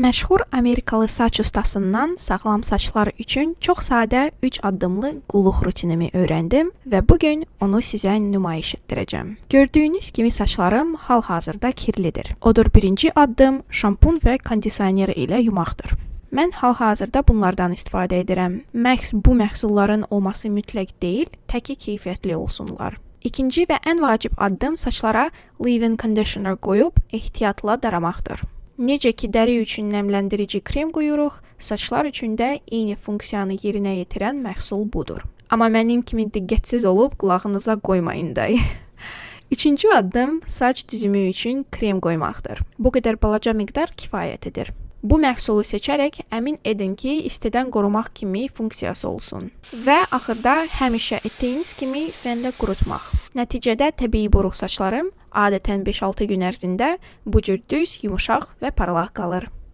Məşhur Amerikalı saç ustasından sağlam saçlar üçün çox sadə 3 addımlı qulluq rutinimi öyrəndim və bu gün onu sizə nümayiş etdirəcəm. Gördüyünüz kimi saçlarım hal-hazırda kirlidir. Odur birinci addım şampun və kondisioner ilə yumaqdır. Mən hal-hazırda bunlardan istifadə edirəm. Məhz bu məhsulların olması mütləq deyil, təki keyfiyyətli olsunlar. İkinci və ən vacib addım saçlara leave-in conditioner qoyub ehtiyatla daramaqdır. Necə ki dəri üçün nəmləndirici krem qoyuruq, saçlar üçün də eyni funksiyanı yerinə yetirən məhsul budur. Amma mənim kimi diqqətsiz olub qulağınıza qoymayın da. Üçüncü addım saç düzümü üçün krem qoymaqdır. Bu qədər balaca miqdar kifayət edir. Bu məhsulu seçərək əmin edin ki, istidən qorumaq kimi funksiyası olsun. Və axırda həmişə etdiyiniz kimi fənlə qurutmaq. Nəticədə təbii buruq saçlarım adətən 5-6 gün ərzində bu cür düz, yumşaq və parlaq qalır.